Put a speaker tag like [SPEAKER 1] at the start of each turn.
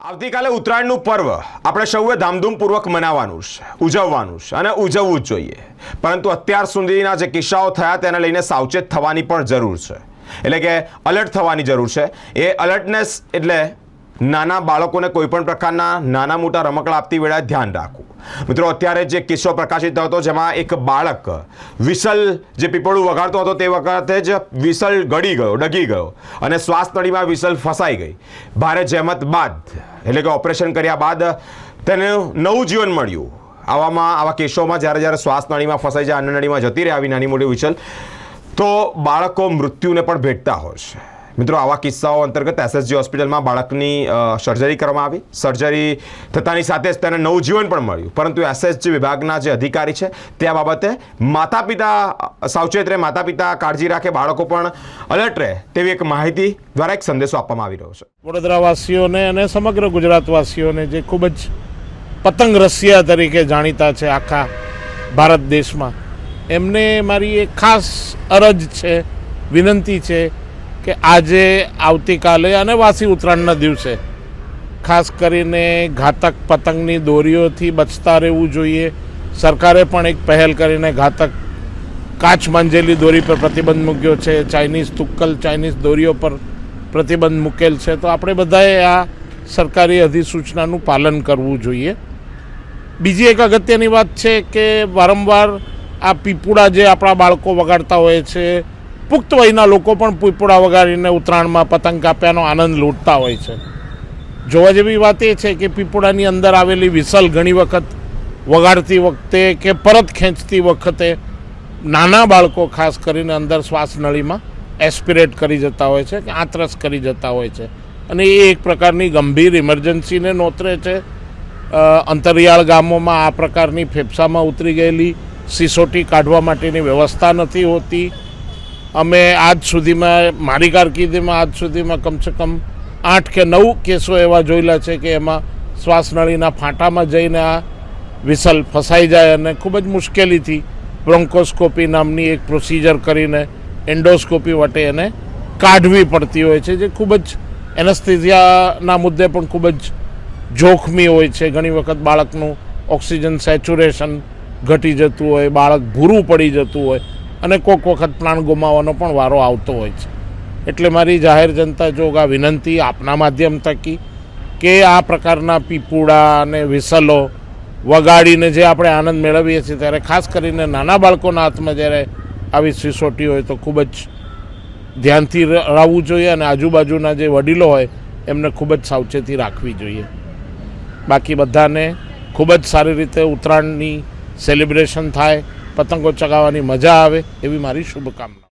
[SPEAKER 1] આવતીકાલે ઉત્તરાયણનું પર્વ. આપણે સૌએ ધામધૂમપૂર્વક મનાવવાનું છે, ઉજવવાનું છે અને ઉજવવું જ જોઈએ. પરંતુ અત્યાર સુધીના જે કિસ્સાઓ થયા તેને લઈને સાવચેત થવાની પણ જરૂર છે. એટલે કે અલર્ટ થવાની જરૂર છે. એ અલર્ટનેસ એટલે નાના બાળકોને કોઈપણ પ્રકારના નાના મોટા રમકડા આપતી વેળાએ ધ્યાન રાખવું. મિત્રો, અત્યારે જે કિસ્સો પ્રકાશિત થયો હતો, જેમાં એક બાળક વિસલ જે પીપળું વગાડતો હતો તે વખતે જ વિસલ ગળી ગયો, ડગી ગયો અને શ્વાસ નળીમાં વિસલ ફસાઈ ગઈ. ભારે જહેમત બાદ, એટલે કે ઓપરેશન કર્યા બાદ તેને નવું જીવન મળ્યું. આવામાં, આવા કેસોમાં જ્યારે જ્યારે શ્વાસ નળીમાં ફસાઈ જાય અન્ન નળીમાં જતી રહે, આવી નાની મોટી વિસલ, તો બાળકો મૃત્યુને પણ ભેટતા હોય છે. મિત્રો, આવા કિસ્સાઓ અંતર્ગત એસએસજી હોસ્પિટલમાં બાળકની સર્જરી કરવામાં આવી. સર્જરી થતાની સાથે જ તેને નવજીવન પણ મળ્યું. પરંતુ એસએસજી વિભાગના જે અધિકારી છે તે આ બાબતે માતા પિતા સાવચેત રહે માતા પિતા કાળજી રાખે, બાળકો પણ અલર્ટ રહે તેવી એક માહિતી દ્વારા એક સંદેશો આપવામાં આવી રહ્યો છે.
[SPEAKER 2] વડોદરાવાસીઓને અને સમગ્ર ગુજરાતવાસીઓને જે ખૂબ જ પતંગ રસિયા તરીકે જાણીતા છે આખા ભારત દેશમાં, એમને મારી એક ખાસ અરજ છે, વિનંતી છે કે આજે આવતીકાલે અને વાસી ઉત્તરાયણના દિવસે ખાસ કરીને ઘાતક પતંગની દોરીઓથી બચતા રહેવું જોઈએ. સરકારે પણ એક પહેલ કરીને ઘાતક કાચ માંજેલી દોરી પર પ્રતિબંધ મૂક્યો છે. ચાઇનીઝ તુક્કલ ચાઇનીઝ દોરીઓ પર પ્રતિબંધ મૂકેલ છે. તો આપણે બધાએ આ સરકારી અધિસૂચનાનું પાલન કરવું જોઈએ. બીજી એક અગત્યની વાત છે કે વારંવાર આ પીપુડા જે આપણા બાળકો વગાડતા હોય છે પુખ્ત વયના લોકો પણ પીપુડા વગાડીને ઉત્તરાયણમાં પતંગ કાપ્યાનો આનંદ લૂંટતા હોય છે. જોવા જેવી વાત એ છે કે પીપુડાની અંદર આવેલી વિસલ ઘણી વખત વગાડતી વખતે કે પરત ખેંચતી વખતે નાના બાળકો ખાસ કરીને અંદર શ્વાસ નળીમાં એસ્પિરેટ કરી જતા હોય છે કે આંતરસ કરી જતા હોય છે. અને એ એક પ્રકારની ગંભીર ઇમરજન્સીને નોતરે છે. અંતરિયાળ ગામોમાં આ પ્રકારની ફેફસામાં ઉતરી ગયેલી સિસોટી કાઢવા માટેની વ્યવસ્થા નથી હોતી. અમે આજ સુધીમાં, મારી કારકિર્દીમાં આજ સુધીમાં કમસે કમ આઠ કે નવ કેસો એવા જોયેલા છે કે એમાં શ્વાસનળીના ફાંટામાં જઈને આ વિસલ ફસાઈ જાય અને ખૂબ જ મુશ્કેલીથી બ્રોન્કોસ્કોપી નામની એક પ્રોસિજર કરીને એન્ડોસ્કોપી વટે એને કાઢવી પડતી હોય છે, જે ખૂબ જ એનેસ્થેઝિયાના મુદ્દે પણ ખૂબ જ જોખમી હોય છે. ઘણી વખત બાળકનું ઓક્સિજન સેચ્યુરેશન ઘટી જતું હોય, બાળક ભૂરું પડી જતું હોય અને કોઈક વખત પ્રાણ ગુમાવવાનો પણ વારો આવતો હોય છે. એટલે મારી જાહેર જનતા જોગ આ વિનંતી આપના માધ્યમ થકી કે આ પ્રકારના પીપુડા અને વિસલો વગાડીને જે આપણે આનંદ મેળવીએ છીએ, ત્યારે ખાસ કરીને નાના બાળકોના હાથમાં જ્યારે આવી સિસોટી હોય તો ખૂબ જ ધ્યાનથી રહેવું જોઈએ અને આજુબાજુના જે વડીલો હોય એમને ખૂબ જ સાવચેતી રાખવી જોઈએ. બાકી બધાને ખૂબ જ સારી રીતે ઉત્તરાયણની સેલિબ્રેશન થાય પતંગો ચગાવવાની મજા આવે એવી મારી શુભકામના.